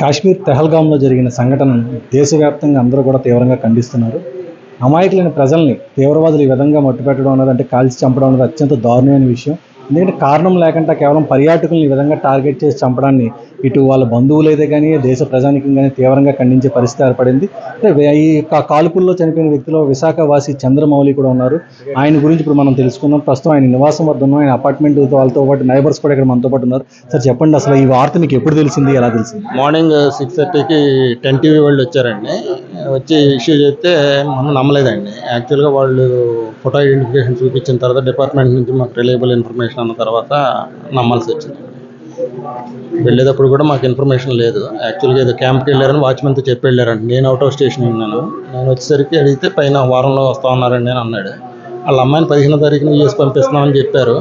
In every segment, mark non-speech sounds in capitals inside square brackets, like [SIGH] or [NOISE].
కాశ్మీర్ తెహల్గాంలో జరిగిన సంఘటనను దేశవ్యాప్తంగా అందరూ కూడా తీవ్రంగా ఖండిస్తున్నారు. అమాయకులైన ప్రజల్ని తీవ్రవాదులు ఈ విధంగా మట్టుపెట్టడం అనేది అంటే కాల్చి చంపడం అనేది అత్యంత దారుణమైన విషయం. ఎందుకంటే కారణం లేకుండా కేవలం పర్యాటకులను ఈ విధంగా టార్గెట్ చేసి చంపడాన్ని ఇటు వాళ్ళ బంధువులైతే కానీ దేశ ప్రజానికం కానీ తీవ్రంగా ఖండించే పరిస్థితి ఏర్పడింది. అంటే ఈ కాల్పుల్లో చనిపోయిన వ్యక్తిలో విశాఖవాసి చంద్రమౌళి కూడా ఉన్నారు. ఆయన గురించి ఇప్పుడు మనం తెలుసుకుందాం. ప్రస్తుతం ఆయన నివాసం వద్ద ఉన్నాం ఆయన అపార్ట్మెంట్ వాళ్ళతో పాటు నైబర్స్ కూడా ఇక్కడ మనతో పాటు ఉన్నారు. సార్ చెప్పండి అసలు ఈ వార్త మీకు ఎప్పుడు తెలిసింది ఎలా తెలిసింది? మార్నింగ్ సిక్స్ థర్టీకి టెన్ టీవీ వాళ్ళు వచ్చారండి. వచ్చి ఇష్యూ చేస్తే మనం నమ్మలేదండి. యాక్చువల్గా వాళ్ళు ఫోటో ఐడెంటిఫికేషన్ చూపించిన తర్వాత డిపార్ట్మెంట్ నుంచి మాకు రిలయబుల్ ఇన్ఫర్మేషన్ అన్న తర్వాత నమ్మాల్సి వచ్చింది. వెళ్ళేటప్పుడు కూడా మాకు ఇన్ఫర్మేషన్ లేదు. యాక్చువల్గా ఏదో క్యాంప్కి వెళ్ళారని వాచ్మెన్తో చెప్పి వెళ్ళారండి నేను అవుట్ ఆఫ్ స్టేషన్ ఉన్నాను. నేను వచ్చేసరికి అడిగితే పైన వారంలో వస్తా ఉన్నారండి అని అన్నాడు. వాళ్ళ అమ్మాయిని పదిహేనో తారీఖున యూఎస్ పంపిస్తున్నామని చెప్పారు.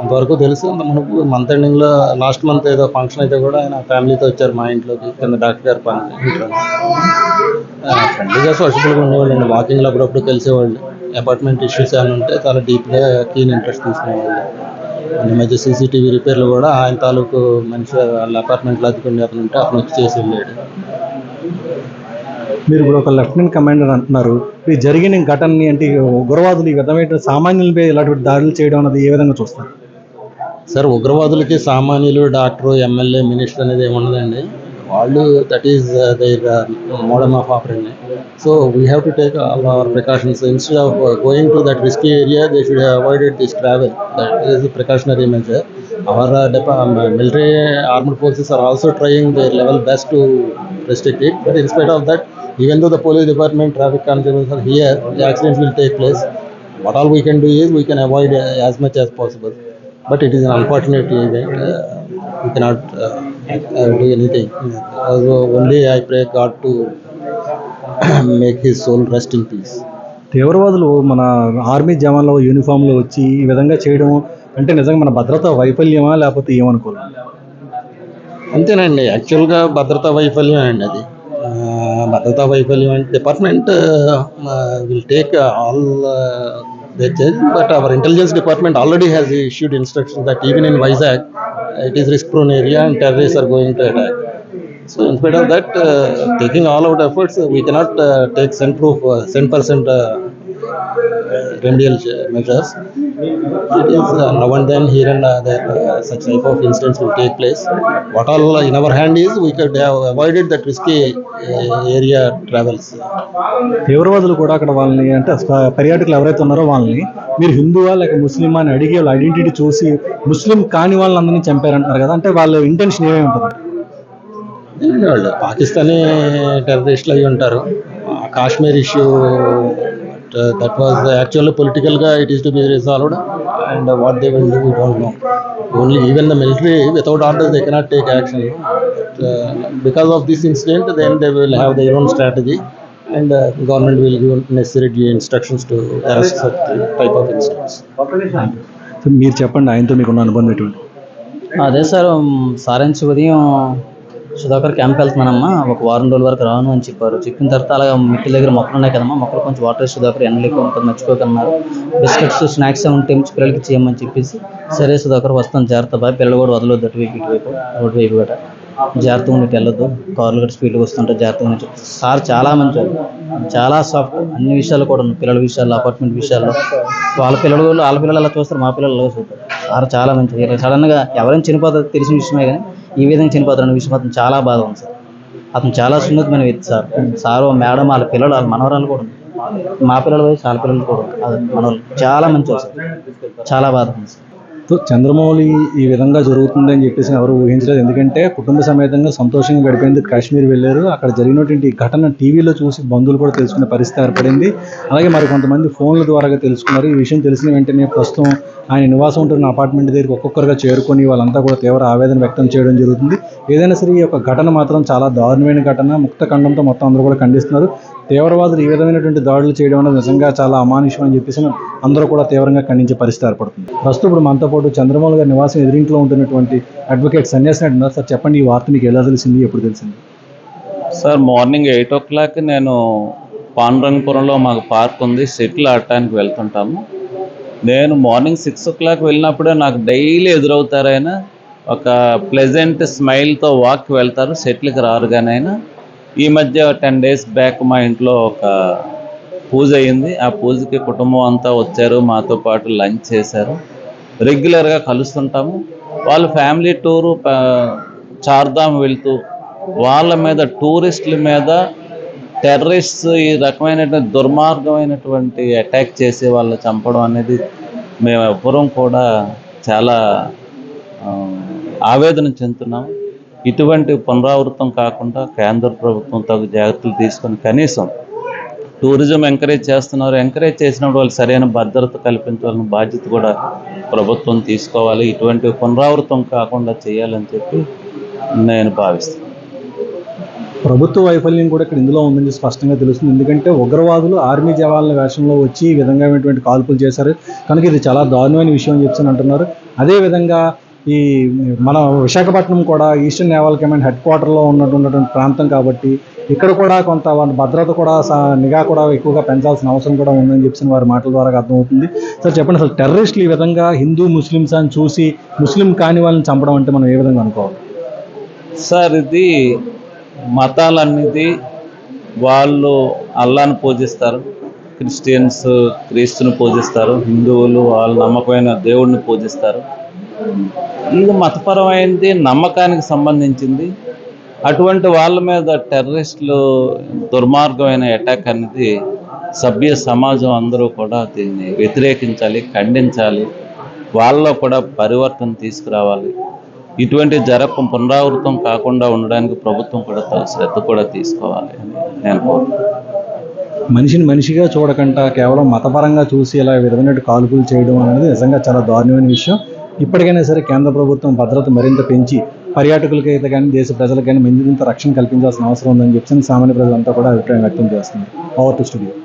అంతవరకు తెలుసు. మనకు మంత్ ఎండింగ్లో లాస్ట్ మంత్ ఏదో ఫంక్షన్ అయితే కూడా ఆయన ఫ్యామిలీతో వచ్చారు మా ఇంట్లోకి కింద డాక్టర్ గారు పని ఇంట్లో. ఫ్రెండ్లీగా సోషబుల్గా ఉండేవాళ్ళు అండి వాకింగ్లో అప్పుడప్పుడు కలిసేవాళ్ళు. అపార్ట్మెంట్ ఇష్యూస్ ఏమైనా ఉంటే చాలా డీప్గా కీన్ ఇంట్రెస్ట్ తీసుకునేవాళ్ళు. ఈ మధ్య సీసీటీవీ రిపేర్లు కూడా ఆయన తాలూకు మనిషి వాళ్ళ అపార్ట్మెంట్లో అతుకుని అతను ఉంటే అతను వచ్చి చేసి వెళ్ళాడు. మీరు ఇప్పుడు ఒక లెఫ్టినెంట్ కమాండర్ అంటున్నారు. ఈ జరిగిన ఘటనని అంటే ఉగ్రవాదులు ఈ విధమైన సామాన్యులపై ఇలాంటి దాడులు చేయడం అనేది ఏ విధంగా చూస్తారు? సార్ ఉగ్రవాదులకి సామాన్యులు డాక్టర్ ఎమ్మెల్యే మినిస్టర్ అనేది All uh, that is uh, their uh, modem of operation. So we have to take all our precautions. So instead of uh, going to that risky area, they should have avoided this travel. That is a precautionary measure. Our uh, um, military armed forces are also trying their level best to restrict it. But in spite of that, even though the police department, traffic constables are here, the accidents will take place. What all we can do is we can avoid uh, as much as possible. But it is an unfortunate event. Uh, we cannot. Uh, uh, do anything. Also only i pray god to [CLEARS THROAT] make his soul rest in peace. తీవ్రవాదులు మన army జవాన్ల యూనిఫామ్లో వచ్చి ఈ విధంగా చేయడం అంటే నిజంగా మన భద్రత వైఫల్యమా లేకపోతే ఏమనుకోవాలి? అంతేనండి. యాక్చువల్గా భద్రతా వైఫల్యం అండి అది. భద్రతా వైఫల్యం అంటే department will take all but our intelligence department already has issued instruction that even in Vizag it is risk prone area and terrorists are going to attack. So in spite of that, uh, taking all out efforts, we cannot uh, take 100% uh, uh, remedial uh, measures. It is uh, now and then here and uh, there uh, such type of incidents will take place. What all in our hand is we could have avoided that risky uh, area travels. తీవ్రవాదులు కూడా అక్కడ వాళ్ళని అంటే పర్యాటకులు ఎవరైతే ఉన్నారో వాళ్ళని మీరు హిందువా లేక ముస్లిమా అని అడిగి వాళ్ళ ఐడెంటిటీ చూసి ముస్లిం కాని వాళ్ళందరినీ చంపారంటున్నారు కదా అంటే వాళ్ళ ఇంటెన్షన్ ఏమేమి ఉంటుంది వాళ్ళు పాకిస్తానీ టెర్రరిస్టులు అయి ఉంటారు Kashmir issue that was actually పొలిటికల్గా it is to be resolved and what they will do don't know only even the military without order they cannot take action because of this incident then they will have their own strategy and government will give necessary instructions to arrest such type of incidents so మీరు చెప్పండి ఆయనతో మీకున్న అనుబంధం ఎటువంటి? అదే sir మ్, sir నుంచి ఉదయం Sudhakar camp వెళ్తున్నానమ్మా. ఒక వారం రోజుల వరకు రాను అని చెప్పారు. చెప్పిన తర్వాత అలాగా మిక్కల దగ్గర మొక్కలు ఉన్నాయి కదమ్మా. మొక్కలు కొంచెం వాటర్ సుధాకర్ ఎండలేక ఉంటుంది మర్చిపోకన్నారు. బిస్కెట్స్ స్నాక్స్ ఉంటే పిల్లలకి చేయమని చెప్పేసి సరే సుధాకర్ వస్తాను జాగ్రత్త బాయ్. పిల్లలు కూడా వదలొద్దు అటువైపు ఇటువైపు రోడ్డు వైపు కూడా జాగ్రత్తగా ఉండి వెళ్ళొద్దు. కార్లు కూడా స్పీడ్గా వస్తుంటే జాగ్రత్తగా ఉండి సార్ చాలా మంచి చాలా సాఫ్ట్ అన్ని విషయాలు కూడా పిల్లల విషయాల్లో అపార్ట్మెంట్ విషయాల్లో. వాళ్ళ పిల్లలు కూడా వాళ్ళ పిల్లలు అలా చూస్తారు? మా పిల్లలు అలా చూస్తారు? సార్ చాలా మంచిది. సడన్గా ఎవరైనా చనిపోతారో తెలిసిన విషయమే కానీ ఈ విధంగా చనిపోతారన్న విషయం అతను చాలా బాధ ఉంది సార్. అతను చాలా సున్నితమైన వ్యక్తి సార్. సార్ మేడం వాళ్ళ పిల్లలు వాళ్ళ మనవరాలు కూడా మా పిల్లల వయసు వాళ్ళ పిల్లలు కూడా ఉన్నారు. మనవాళ్ళు చాలా మంచి సార్. చాలా బాధ ఉంది సార్. సో చంద్రమౌళి ఈ విధంగా జరుగుతుంది అని చెప్పేసి ఎవరు ఊహించలేదు. ఎందుకంటే కుటుంబ సమేతంగా సంతోషంగా గడిపేందుకు కాశ్మీర్ వెళ్ళారు. అక్కడ జరిగినటువంటి ఘటన టీవీలో చూసి బంధువులు కూడా తెలుసుకునే పరిస్థితి ఏర్పడింది. అలాగే మరి కొంతమంది ఫోన్ల ద్వారా తెలుసుకున్నారు. ఈ విషయం తెలిసిన వెంటనే ప్రస్తుతం ఆయన నివాసం ఉంటున్న అపార్ట్మెంట్ దగ్గరికి ఒక్కొక్కరుగా చేరుకొని వాళ్ళంతా కూడా తీవ్ర ఆవేదన వ్యక్తం చేయడం జరుగుతుంది. ఏదైనా సరే ఈ యొక్క ఘటన మాత్రం చాలా దారుణమైన ఘటన. ముక్త ఖండంతో మొత్తం అందరూ కూడా ఖండిస్తున్నారు. తీవ్రవాదులు ఈ విధమైనటువంటి దాడులు చేయడం అనేది నిజంగా చాలా అమానుషం అని చెప్పేసి అందరూ కూడా తీవ్రంగా ఖండించే పరిస్థితి ఏర్పడుతుంది. ప్రస్తుతం ఇప్పుడు మనతో పాటు చంద్రమౌళి గారి నివాసం ఎదురింట్లో ఉంటున్నటువంటి అడ్వకేట్ సన్యాసి నాయుడు ఉన్నారు. సార్ చెప్పండి ఈ వార్త మీకు ఎలా తెలిసింది ఎప్పుడు తెలిసింది? సార్ మార్నింగ్ ఎయిట్ ఓ క్లాక్ నేను పాండురంగపురంలో మాకు పార్క్ ఉంది. సెటిల్ ఆడటానికి వెళ్తుంటాము. నేను మార్నింగ్ సిక్స్ ఓ క్లాక్ వెళ్ళినప్పుడే నాకు డైలీ ఎదురవుతారైనా ఒక ప్లెజెంట్ స్మైల్తో వాక్ వెళ్తారు. సెటిల్కి రారు కానీ అయినా ఈ మధ్య టెన్ డేస్ బ్యాక్ మా ఇంట్లో ఒక పూజ అయింది ఆ పూజకి కుటుంబం అంతా వచ్చారు. మాతో పాటు లంచ్ చేశారు. రెగ్యులర్గా కలుస్తుంటాము. వాళ్ళు ఫ్యామిలీ టూరు చార్ధామ్ వెళ్తూ వాళ్ళ మీద టూరిస్టుల మీద టెర్రరిస్ట్ ఈ రకమైనటువంటి దుర్మార్గమైనటువంటి అటాక్ చేసి వాళ్ళు చంపడం అనేది మేము ఎవ్వరం కూడా చాలా ఆవేదన చెందుతున్నాము. ఇటువంటి పునరావృతం కాకుండా కేంద్ర ప్రభుత్వం తగు జాగ్రత్తలు తీసుకొని కనీసం టూరిజం ఎంకరేజ్ చేస్తున్నారు ఎంకరేజ్ చేసినప్పుడు వాళ్ళు సరైన భద్రత కల్పించాలని బాధ్యత కూడా ప్రభుత్వం తీసుకోవాలి. ఇటువంటి పునరావృతం కాకుండా చేయాలని చెప్పి నేను భావిస్తాను ప్రభుత్వ వైఫల్యం కూడా ఇక్కడ ఇందులో ఉందని స్పష్టంగా తెలుస్తుంది. ఎందుకంటే ఉగ్రవాదులు ఆర్మీ జవాన్ల వేషంలో వచ్చి ఈ విధంగా కాల్పులు చేశారు. కనుక ఇది చాలా దారుణమైన విషయం అని చెప్పి అంటున్నారు. అదేవిధంగా ఈ మన విశాఖపట్నం కూడా ఈస్టర్న్ నేవల్ కమాండ్ హెడ్ క్వార్టర్లో ఉన్నటువంటి ప్రాంతం కాబట్టి ఇక్కడ కూడా కొంత భద్రత కూడా స- నిఘా కూడా ఎక్కువగా పెంచాల్సిన అవసరం కూడా ఉందని చెప్పిన వారి మాటల ద్వారా అర్థమవుతుంది. సార్ చెప్పండి అసలు టెర్రరిస్టులు ఈ విధంగా హిందూ ముస్లిమ్స్ అని చూసి ముస్లిం కాని వాళ్ళని చంపడం అంటే మనం ఏ విధంగా అనుకోవాలి? సార్ ఇది మతాలనేది వాళ్ళు అల్లాను పూజిస్తారు. క్రిస్టియన్స్ క్రీస్తుని పూజిస్తారు. హిందువులు వాళ్ళ నమ్మకమైన దేవుడిని పూజిస్తారు. ఇది మతపరమైనది నమ్మకానికి సంబంధించింది. అటువంటి వాళ్ళ మీద టెర్రరిస్టులు దుర్మార్గమైన అటాక్ అనేది సభ్య సమాజం అందరూ కూడా దీన్ని వ్యతిరేకించాలి ఖండించాలి. వాళ్ళలో కూడా పరివర్తన తీసుకురావాలి. ఇటువంటి జరపం పునరావృతం కాకుండా ఉండడానికి ప్రభుత్వం కూడా శ్రద్ధ కూడా తీసుకోవాలి అని నేను కోరుకుంటున్నాను. మనిషిని మనిషిగా చూడకుండా కేవలం మతపరంగా చూసి ఇలా విధమైన కాల్పులు చేయడం అనేది నిజంగా చాలా దారుణమైన విషయం. ఇప్పటికైనా సరే కేంద్ర ప్రభుత్వం భద్రత మరింత పెంచి పర్యాటకులకి అయితే కానీ దేశ ప్రజలకు కానీ మరింత రక్షణ కల్పించాల్సిన అవసరం ఉందని చెప్పి సామాన్య ప్రజలంతా కూడా అభిప్రాయం వ్యక్తం చేస్తున్నారు. Power to studio